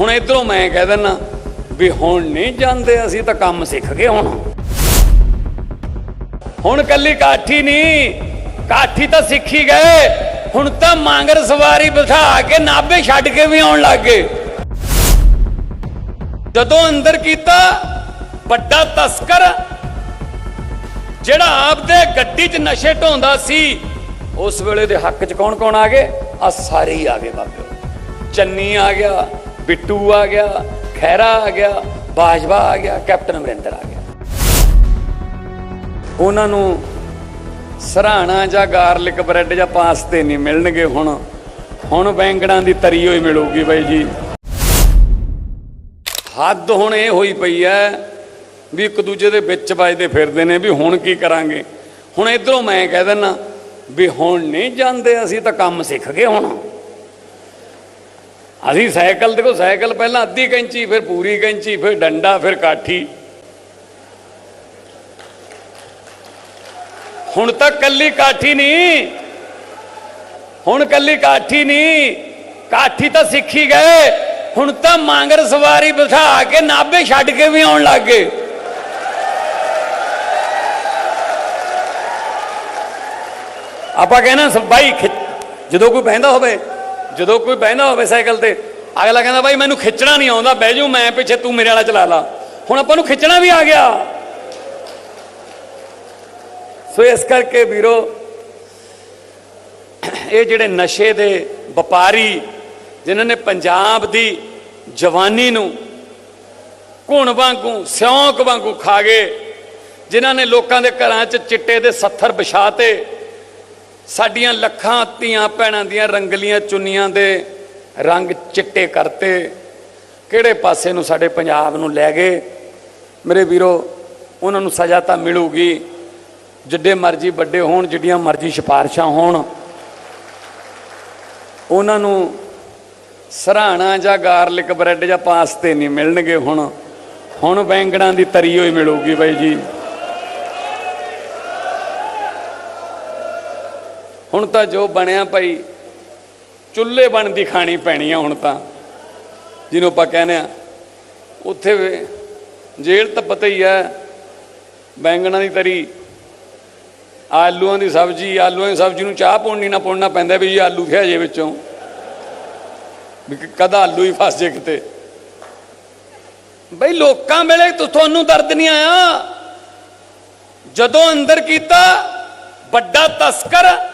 ਹੁਣ ਇਧਰੋਂ ਮੈਂ ਕਹਿ ਦਿੰਨਾ ਵੀ ਹੁਣ ਨਹੀਂ ਜਾਂਦੇ, ਅਸੀਂ ਤਾਂ ਕੰਮ ਸਿੱਖ ਗਏ ਹੁਣ। ਹੁਣ ਕੱਲੀ ਕਾਠੀ ਨਹੀਂ, ਕਾਠੀ ਤਾਂ ਸਿੱਖੀ ਗਏ। ਹੁਣ ਤਾਂ ਮਾਂਗਰ ਸਵਾਰੀ ਬਿਠਾ ਕੇ ਨਾਭੇ ਛੱਡ ਕੇ ਵੀ ਆਉਣ ਲੱਗ ਗਏ। ਜਦੋਂ ਅੰਦਰ ਕੀਤਾ, ਵੱਡਾ ਤਸਕਰ, ਜਿਹੜਾ ਆਪਦੇ ਗੱਡੀ 'ਚ ਨਸ਼ੇ ਢੋਂਦਾ ਸੀ, ਉਸ ਵੇਲੇ ਦੇ ਹੱਕ 'ਚ ਕੌਣ ਕੌਣ ਆ ਗਏ? ਆ ਸਾਰੇ ਹੀ ਆ ਗਏ ਬਾਬਿਓ। ਚੰਨੀ ਆ ਗਿਆ ਬਿੱਟੂ ਆ ਗਿਆ ਖੈਰਾ ਆ ਗਿਆ, ਬਾਜਵਾ ਆ ਗਿਆ, ਕੈਪਟਨ ਅਮਰਿੰਦਰ ਆ ਗਿਆ। ਉਹਨਾਂ ਨੂੰ ਸਰਾਣਾ ਜਾਂ ਗਾਰਲਿਕ ਬ੍ਰੈਡ ਜਾਂ ਪਾਸਤੇ ਨਹੀਂ ਮਿਲਣਗੇ ਹੁਣ। ਹੁਣ ਬੈਂਗਣਾਂ ਦੀ ਤਰੀ ਹੋਈ ਮਿਲੂਗੀ ਬਾਈ ਜੀ। ਹੱਦ ਹੁਣ ਇਹ ਹੋਈ ਪਈ ਐ ਵੀ ਇੱਕ ਦੂਜੇ ਦੇ ਵਿੱਚ ਵੱਜਦੇ ਫਿਰਦੇ ਨੇ ਵੀ ਹੁਣ ਕੀ ਕਰਾਂਗੇ। ਹੁਣ ਇਧਰੋਂ ਮੈਂ ਕਹਿ ਦਿੰਨਾ ਵੀ ਹੁਣ ਨਹੀਂ ਜਾਂਦੇ ਅਸੀਂ ਤਾਂ ਕੰਮ ਸਿੱਖ ਗਏ ਹੁਣ। ਅਸੀਂ ਸਾਈਕਲ, ਦੇਖੋ ਸਾਈਕਲ ਪਹਿਲਾਂ ਅੱਧੀ ਕੈਂਚੀ, ਫਿਰ ਪੂਰੀ ਕੈਂਚੀ, ਫਿਰ ਡੰਡਾ, ਫਿਰ ਕਾਠੀ। ਹੁਣ ਤਾਂ ਕੱਲੀ ਕਾਠੀ ਨਹੀਂ। ਹੁਣ ਕੱਲੀ ਕਾਠੀ ਨਹੀਂ। ਕਾਠੀ ਤਾਂ ਸਿੱਖੀ ਗਏ। ਹੁਣ ਤਾਂ ਮਾਂਗਰ ਸਵਾਰੀ ਬਿਠਾ ਕੇ ਨਾਭੇ ਛੱਡ ਕੇ ਵੀ ਆਉਣ ਲੱਗ ਗਏ। ਆਪਾਂ ਕਹਿੰਦਾ ਸ- ਬਾਈ ਜਦੋਂ ਕੋਈ ਬਹਿੰਦਾ ਹੋਵੇ ਜਦੋਂ ਕੋਈ ਬਹਿੰਦਾ ਹੋਵੇ ਸਾਈਕਲ ਤੇ, ਅਗਲਾ ਕਹਿੰਦਾ, ਬਾਈ, ਮੈਨੂੰ ਖਿੱਚਣਾ ਨਹੀਂ ਆਉਂਦਾ, ਬਹਿ ਜਾਊ, ਮੈਂ ਪਿੱਛੇ ਤੂੰ ਮੇਰੇ ਵਾਲਾ ਚਲਾ ਲਾ। ਹੁਣ ਆਪਾਂ ਨੂੰ ਖਿੱਚਣਾ ਵੀ ਆ ਗਿਆ। ਸੋ ਇਸ ਕਰਕੇ ਵੀਰੋ, ਇਹ ਜਿਹੜੇ ਨਸ਼ੇ ਦੇ ਵਪਾਰੀ, ਜਿਨ੍ਹਾਂ ਨੇ ਪੰਜਾਬ ਦੀ ਜਵਾਨੀ ਨੂੰ ਘੁਣ ਵਾਂਗੂ, ਸਿਉਂਕ ਵਾਂਗੂ ਖਾ ਗਏ, ਜਿਨ੍ਹਾਂ ਨੇ ਲੋਕਾਂ ਦੇ ਘਰਾਂ 'ਚ ਚਿੱਟੇ ਦੇ ਸੱਥਰ ਵਿਛਾਤੇ ਸਾਡੀਆਂ ਲੱਖਾਂ ਧੀਆਂ ਭੈਣਾਂ ਦੀਆਂ ਰੰਗਲੀਆਂ ਚੁੰਨੀਆਂ ਦੇ ਰੰਗ ਚਿੱਟੇ ਕਰਤੇ। ਕਿਹੜੇ ਪਾਸੇ ਨੂੰ ਸਾਡੇ ਪੰਜਾਬ ਨੂੰ ਲੈ ਗਏ? ਮੇਰੇ ਵੀਰੋ, ਉਹਨਾਂ ਨੂੰ ਸਜ਼ਾ ਤਾਂ ਮਿਲੂਗੀ। ਜਿੱਡੇ ਮਰਜ਼ੀ ਵੱਡੇ ਹੋਣ, ਜਿੱਡੀਆਂ ਮਰਜ਼ੀ ਸਿਫਾਰਸ਼ਾਂ ਹੋਣ। ਉਹਨਾਂ ਨੂੰ ਸਰਾਣਾ ਜਾਂ ਗਾਰਲਿਕ ਬ੍ਰੈਡ ਜਾਂ ਪਾਸਤੇ ਨਹੀਂ ਮਿਲਣਗੇ ਹੁਣ। ਹੁਣ ਬੈਂਗਣਾਂ ਦੀ ਤਰੀ ਹੋਈ ਮਿਲੂਗੀ ਬਾਈ ਜੀ। ਹੁਣ ਤਾਂ ਜੋ ਬਣਿਆ ਭਾਈ, ਚੁੱਲ੍ਹੇ ਬਣਦੀ ਖਾਣੀ ਪੈਣੀ ਆ ਹੁਣ ਤਾਂ। ਜਿਹਨੂੰ ਆਪਾਂ ਕਹਿੰਦੇ ਆ, ਉੱਥੇ ਵੀ ਜੇਲ੍ਹ ਤਾਂ ਪਤਾ ਹੀ ਹੈ ਬੈਂਗਣਾਂ ਦੀ ਤਰੀ, ਆਲੂਆਂ ਦੀ ਸਬਜ਼ੀ, ਆਲੂਆਂ ਦੀ ਸਬਜ਼ੀ ਨੂੰ ਚਾਹ ਪਾਉਣੀ ਨਾ ਪਾਉਣਾ ਪੈਂਦਾ ਵੀ ਜੀ ਆਲੂ ਖਿਆ ਜੇ ਵਿੱਚੋਂ। ਵੀ ਕਦਾ ਆਲੂ ਹੀ ਫਸ ਜੇ ਕਿਤੇ। ਬਈ ਲੋਕਾਂ ਵੇਲੇ ਤੁਹਾਨੂੰ ਦਰਦ ਨਹੀਂ ਆਇਆ? ਜਦੋਂ ਅੰਦਰ ਕੀਤਾ, ਵੱਡਾ ਤਸਕਰ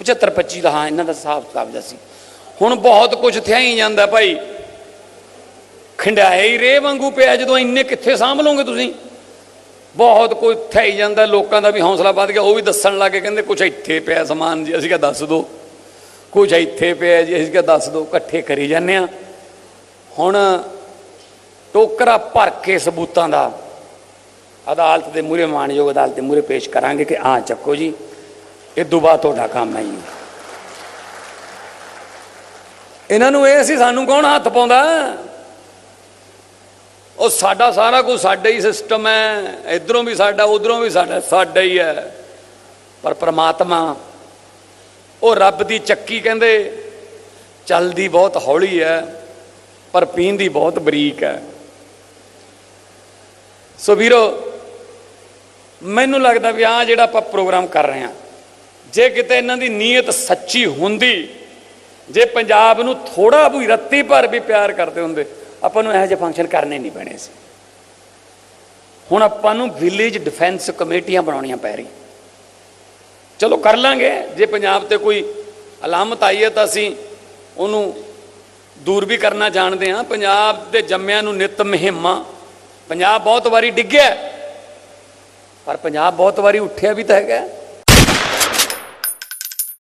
75 25 ਦਾ, ਹਾਂ, ਇਹਨਾਂ ਦਾ ਹਿਸਾਬ ਕਿਤਾਬ ਦਾ ਸੀ। ਹੁਣ ਬਹੁਤ ਕੁਝ ਥਿਆ ਹੀ ਜਾਂਦਾ ਭਾਈ। ਖੰਡਾਏ ਹੀ ਰੇ ਵਾਂਗੂ ਪਿਆ, ਜਦੋਂ ਇੰਨੇ ਕਿੱਥੇ ਸਾਂਭ ਲਓਗੇ ਤੁਸੀਂ? ਬਹੁਤ ਕੋਈ ਥਿਆ ਜਾਂਦਾ, ਲੋਕਾਂ ਦਾ ਵੀ ਹੌਸਲਾ ਵੱਧ ਗਿਆ, ਉਹ ਵੀ ਦੱਸਣ ਲੱਗੇ ਕਹਿੰਦੇ ਕੁਝ ਇੱਥੇ ਪਿਆ ਸਮਾਨ ਜੀ, ਅਸੀਂ ਕਿਹਾ ਦੱਸ ਦਿਓ ਕੁਝ ਇੱਥੇ ਪਿਆ ਜੀ, ਅਸੀਂ ਕਿਹਾ ਦੱਸ ਦਿਓ ਇਕੱਠੇ ਕਰੀ ਜਾਂਦੇ ਆ ਹੁਣ ਟੋਕਰਾ ਭਰ ਕੇ ਸਬੂਤਾਂ ਦਾ ਅਦਾਲਤ ਦੇ ਮੂਹਰੇ, ਮਾਨਯੋਗ ਅਦਾਲਤ ਦੇ ਮੂਹਰੇ ਪੇਸ਼ ਕਰਾਂਗੇ ਕਿ ਆ ਚੱਕੋ ਜੀ। ਇਹ ਦੁਬਾ ਤੁਹਾਡਾ ਕੰਮ ਹੈ ਜੀ। ਇਹਨਾਂ ਨੂੰ ਇਹ ਸੀ, ਸਾਨੂੰ ਕੌਣ ਹੱਥ ਪਾਉਂਦਾ? ਉਹ ਸਾਡਾ ਸਾਰਾ ਕੁਝ ਸਾਡਾ ਹੀ ਸਿਸਟਮ ਹੈ। ਇਧਰੋਂ ਵੀ ਸਾਡਾ, ਉਧਰੋਂ ਵੀ ਸਾਡਾ ਸਾਡਾ ਹੀ ਹੈ। ਪਰ ਪ੍ਰਮਾਤਮਾ, ਉਹ ਰੱਬ ਦੀ ਚੱਕੀ ਕਹਿੰਦੇ, ਚੱਲਦੀ ਬਹੁਤ ਹੌਲੀ ਹੈ, ਪਰ ਪੀਂਦੀ ਬਹੁਤ ਬਰੀਕ ਹੈ। ਸੋ ਵੀਰੋ, ਮੈਨੂੰ ਲੱਗਦਾ ਵੀ ਆ ਜਿਹੜਾ ਆਪਾਂ ਪ੍ਰੋਗਰਾਮ ਕਰ ਰਹੇ ਹਾਂ ਜੇ ਕਿਤੇ ਇਹਨਾਂ ਦੀ ਨੀਅਤ ਸੱਚੀ ਹੁੰਦੀ, ਜੇ ਪੰਜਾਬ ਨੂੰ ਥੋੜਾ ਵੀ ਰੱਤੀ ਭਰ ਵੀ ਪਿਆਰ ਕਰਦੇ ਹੁੰਦੇ, ਆਪਾਂ ਨੂੰ ਇਹੋ ਜਿਹੇ ਫੰਕਸ਼ਨ ਕਰਨੇ ਨਹੀਂ ਪੈਣੇ ਸੀ। ਹੁਣ ਆਪਾਂ ਨੂੰ ਵਿਲੇਜ ਡਿਫੈਂਸ ਕਮੇਟੀਆਂ ਬਣਾਉਣੀਆਂ ਪੈ ਰਹੀ ਚਲੋ ਕਰ ਲਾਂਗੇ, ਜੇ ਪੰਜਾਬ ਤੇ ਕੋਈ ਅਲਾਮਤ ਆਈ ਹੈ ਤਾਂ ਅਸੀਂ ਉਹਨੂੰ ਦੂਰ ਵੀ ਕਰਨਾ ਜਾਣਦੇ ਹਾਂ। ਪੰਜਾਬ ਦੇ ਜੰਮਿਆਂ ਨੂੰ ਨਿਤ ਮਹਿਮਾ, ਪੰਜਾਬ ਬਹੁਤ ਵਾਰੀ ਡਿੱਗਿਆ, ਪਰ ਪੰਜਾਬ ਬਹੁਤ ਵਾਰੀ ਉੱਠਿਆ ਵੀ ਤਾਂ ਹੈਗਾ।